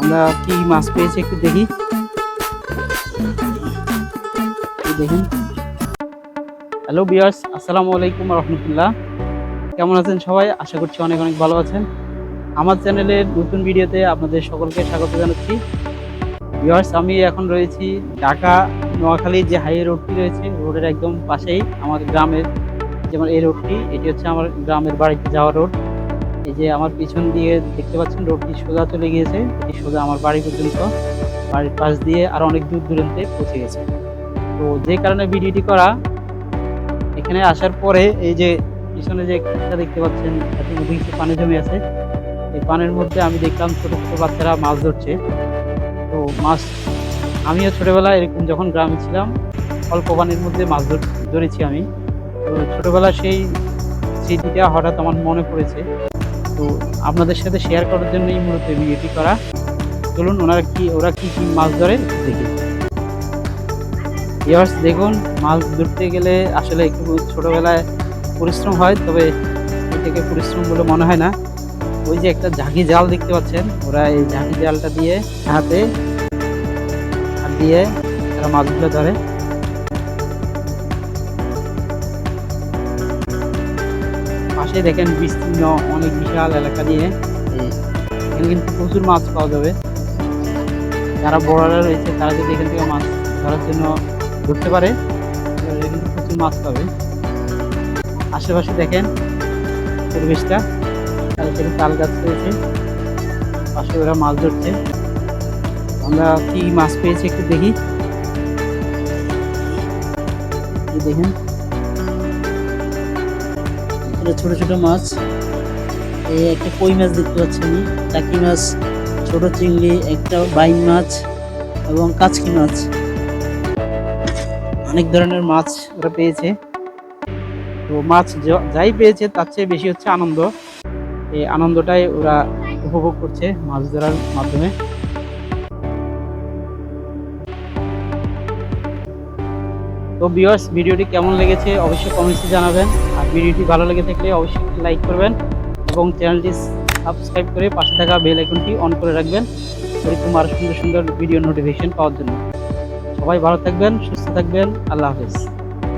আমরা কি মাছ পেয়েছি একটু দেখি। দেখুন হ্যালো বিয়ার্স আসসালামু আলাইকুম রহমতুল্লাহ। কেমন আছেন সবাই? আশা করছি অনেক অনেক ভালো আছেন। আমার চ্যানেলের নতুন ভিডিওতে আপনাদের সকলকে স্বাগত জানাচ্ছি। বিয়ার্স আমি এখন রয়েছি ঢাকা, নোয়াখালী যে হাই রোডটি রয়েছে রোডের একদম পাশেই আমার গ্রামের, যেমন এই রোডটি এটি হচ্ছে আমার গ্রামের বাড়িতে যাওয়া রোড এই যে আমার পিছন দিয়ে দেখতে পাচ্ছেন রোডটি সোজা চলে গিয়েছে। এটি সোজা আমার বাড়ি পর্যন্ত। বাড়ির পাশ দিয়ে আর অনেক দূর দূরান্তে পৌঁছে গেছে। তো যে কারণে ভিডিওটি করা, এখানে আসার পরে এই যে পিছনে যে ক্ষেতটা দেখতে পাচ্ছেন মধ্যে কিছু পানি জমে আছে, এই পানির মধ্যে আমি দেখলাম ছোট ছোট বাচ্চারা মাছ ধরছে। তো মাছ, আমিও ছোটবেলায় এরকম যখন গ্রামে ছিলাম, অল্প পানির মধ্যে মাছ ধর- ধরেছি আমি। তো ছোটবেলার সেই স্মৃতিটা হঠাৎ আমার মনে পড়েছে। তো আপনাদের সাথে শেয়ার করার জন্যই মূলত ভিডিওটি করা। চলুন ওনারা কি, ওরা কি কি মাছ ধরে? দেখি। ইয়ার্স দেখুন, মাছ ধরতে গেলে আসলে একটু ছোটবেলায় পরিশ্রম হয়, তবে এটাকে পরিশ্রম বলে মনে হয় না। ওই যে একটা ঝাঁকি জাল দেখতে পাচ্ছেন, ওরা এই ঝাঁকি জালটা দিয়ে হাতে হাত দিয়ে তারা মাছগুলো ধরে। পাশে দেখেন বিস্তীর্ণ অনেক বিশাল এলাকা নিয়ে এখানে কিন্তু প্রচুর মাছ পাওয়া যাবে। যারা বড়রা রয়েছে তারা যদি এখান থেকে মাছ ধরার জন্য ধরতে পারে তাহলে কিন্তু প্রচুর মাছ পাবে। আশেপাশে দেখেন পরিবেশটা আর এখানে তাল গাছ রয়েছে পাশে ওরা মাছ ধরছে। আমরা কি মাছ পেয়েছি একটু দেখি। দেখেন। এটা ছোট ছোট মাছ। এই একটা কই মাছ দেখতে পাচ্ছি আমি। টাকি মাছ, ছোট চিংড়ি, একটা বাইন মাছ এবং কাচকি মাছ। অনেক ধরনের মাছ ওরা পেয়েছে। তো মাছ যাই পেয়েছে তার চেয়ে বেশি হচ্ছে আনন্দ। এই আনন্দটাই ওরা উপভোগ করছে মাছ ধরার মাধ্যমে। তো বিয়ার্স ভিডিওটি কেমন লেগেছে অবশ্যই কমেন্টসে জানাবেন। আর ভিডিওটি ভালো লেগে থাকলে অবশ্যই লাইক করবেন এবং চ্যানেলটি সাবস্ক্রাইব করে পাশে থাকা বেল আইকনটি অন করে রাখবেন এরকম আরও সুন্দর সুন্দর ভিডিও নোটিফিকেশন পাওয়ার জন্য। সবাই ভালো থাকবেন, সুস্থ থাকবেন, আল্লাহ হাফেজ।